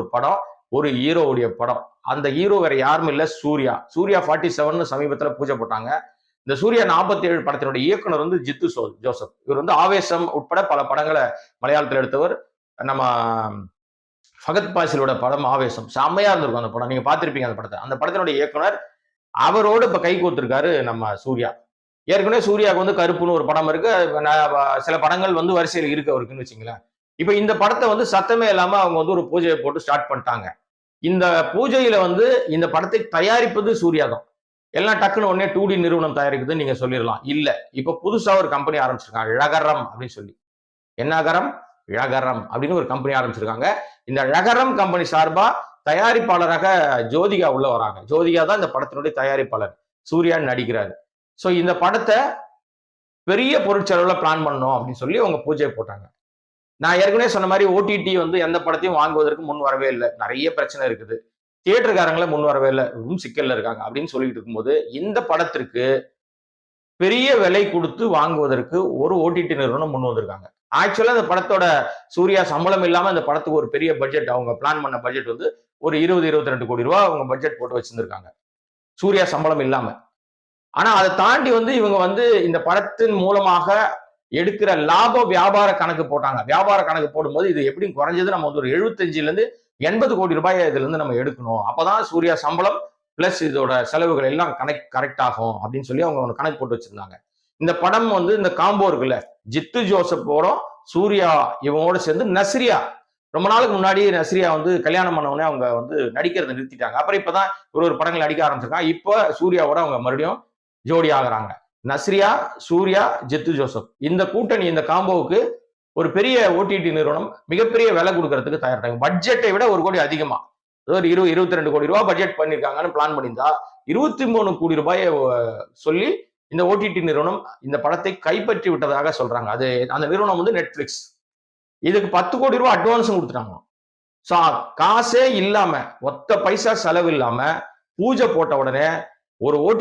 ஒரு படம் ஒரு ஹீரோவுடைய படம். அந்த ஹீரோ வேற யாரும் இல்ல சூர்யா. சூர்யா ஃபார்ட்டி செவன் சமீபத்துல பூஜை போட்டாங்க. இந்த சூர்யா நாற்பத்தி ஏழு படத்தினுடைய இயக்குனர் வந்து ஜித்து சோ ஜோசப். இவர் வந்து ஆவேசம் உட்பட பல படங்களை மலையாளத்தில் எடுத்தவர். நம்ம ஃபகத் பாசிலோட படம் ஆவேசம். செம்மையா இருந்திருக்கும் அந்த படம். நீங்க பார்த்துருப்பீங்க அந்த படத்தை. அந்த படத்தினுடைய இயக்குனர் அவரோடு இப்ப கை கோத்திருக்காரு நம்ம சூர்யா. ஏற்கனவே சூர்யாவுக்கு வந்து கருப்புன்னு ஒரு படம் இருக்கு. சில படங்கள் வந்து வரிசையில் இருக்கு அவருக்குன்னு வச்சுங்களேன். இப்ப இந்த படத்தை வந்து சத்தமே இல்லாம அவங்க வந்து ஒரு பூஜையை போட்டு ஸ்டார்ட் பண்ணிட்டாங்க. இந்த பூஜையில வந்து இந்த படத்தை தயாரிப்பது சூர்யா தான் எல்லாம் டக்குன்னு உடனே டூ டி நிறுவனம் தயாரிக்குதுன்னு நீங்க சொல்லிடலாம். இல்ல இப்ப புதுசா ஒரு கம்பெனி ஆரம்பிச்சிருக்காங்க. ழகரம் அப்படின்னு சொல்லி. என்ன அகரம்? அப்படின்னு ஒரு கம்பெனி ஆரம்பிச்சிருக்காங்க. இந்த ழகரம் கம்பெனி சார்பா தயாரிப்பாளராக ஜோதிகா உள்ள வராங்க. ஜோதிகா தான் இந்த படத்தினுடைய தயாரிப்பாளர். சூர்யான்னு நடிக்கிறாரு. ஸோ இந்த படத்தை பெரிய பொருட்செலவுல பிளான் பண்ணோம் அப்படின்னு சொல்லி அவங்க பூஜையை போட்டாங்க. நான் ஏற்கனவே சொன்ன மாதிரி ஓடிடி வந்து எந்த படத்தையும் வாங்குவதற்கு முன் வரவே இல்லை. நிறைய பிரச்சனை இருக்குது. தியேட்டருக்காரங்களே முன் வரவே இல்லை. ரொம்ப சிக்கல்ல இருக்காங்க அப்படின்னு சொல்லிட்டு இருக்கும்போது இந்த படத்திற்கு பெரிய விலை கொடுத்து வாங்குவதற்கு ஒரு ஓடிடி நிறுவனம் முன் வந்திருக்காங்க. ஆக்சுவலா இந்த படத்தோட சூர்யா சம்பளம் இல்லாம இந்த படத்துக்கு ஒரு பெரிய பட்ஜெட் அவங்க பிளான் பண்ண பட்ஜெட் வந்து ஒரு இருபது இருபத்தி ரெண்டு கோடி ரூபா அவங்க பட்ஜெட் போட்டு வச்சிருந்திருக்காங்க. சூர்யா சம்பளம் இல்லாம. ஆனா அதை தாண்டி வந்து இவங்க வந்து இந்த படத்தின் மூலமாக எடுக்கிற லாப வியாபார கணக்கு போட்டாங்க. வியாபார கணக்கு போடும்போது இது எப்படியும் குறைஞ்சது. நம்ம வந்து ஒரு எழுபத்தஞ்சிலேருந்து எண்பது கோடி ரூபாய் இதுல இருந்து நம்ம எடுக்கணும். அப்பதான் சூர்யா சம்பளம் பிளஸ் இதோட செலவுகள் எல்லாம் கனெக்ட் கரெக்ட் ஆகும் அப்படின்னு சொல்லி அவங்க ஒன்று கணக்கு போட்டு வச்சிருந்தாங்க. இந்த படம் வந்து இந்த காம்போ இருக்குல்ல ஜித்து ஜோசப்போட சூர்யா இவங்களோட சேர்ந்து நஸ்ரியா. ரொம்ப நாளுக்கு முன்னாடி நஸ்ரியா வந்து கல்யாணம் பண்ணவொடனே அவங்க வந்து நடிக்கிறத நிறுத்திட்டாங்க. அப்புறம் இப்பதான் ஒரு ஒரு படங்கள் நடிக்க ஆரம்பிச்சிருக்காங்க. இப்போ சூர்யாவோட அவங்க மறுபடியும் ஜோடி ஆகுறாங்க. நஸ்ரியா சூர்யா ஜித்து ஜோசப். இந்த கூட்டணி இந்த காம்போவுக்கு ஒரு பெரிய ஓடிடி நிறுவனம் மிகப்பெரிய விலை கொடுக்கறதுக்கு தயாரிட்டாங்க பட்ஜெட்டை விட ஒரு கோடி அதிகமா. ஒரு இரு இருபத்தி ரெண்டு கோடி ரூபாய் பட்ஜெட் பண்ணியிருக்காங்கன்னு பிளான் பண்ணியிருந்தா இருபத்தி மூணு கோடி ரூபாயை சொல்லி இந்த ஓடிடி நிறுவனம் இந்த படத்தை கைப்பற்றி விட்டதாக சொல்றாங்க. அது அந்த நிறுவனம் வந்து நெட்ஃபிளிக்ஸ். இதுக்கு பத்து கோடி ரூபாய் அட்வான்ஸும் கொடுத்துட்டாங்க. ஸோ காசே இல்லாம ஒத்த பைசா செலவு இல்லாம பூஜை போட்ட உடனே ஒரு ஓடி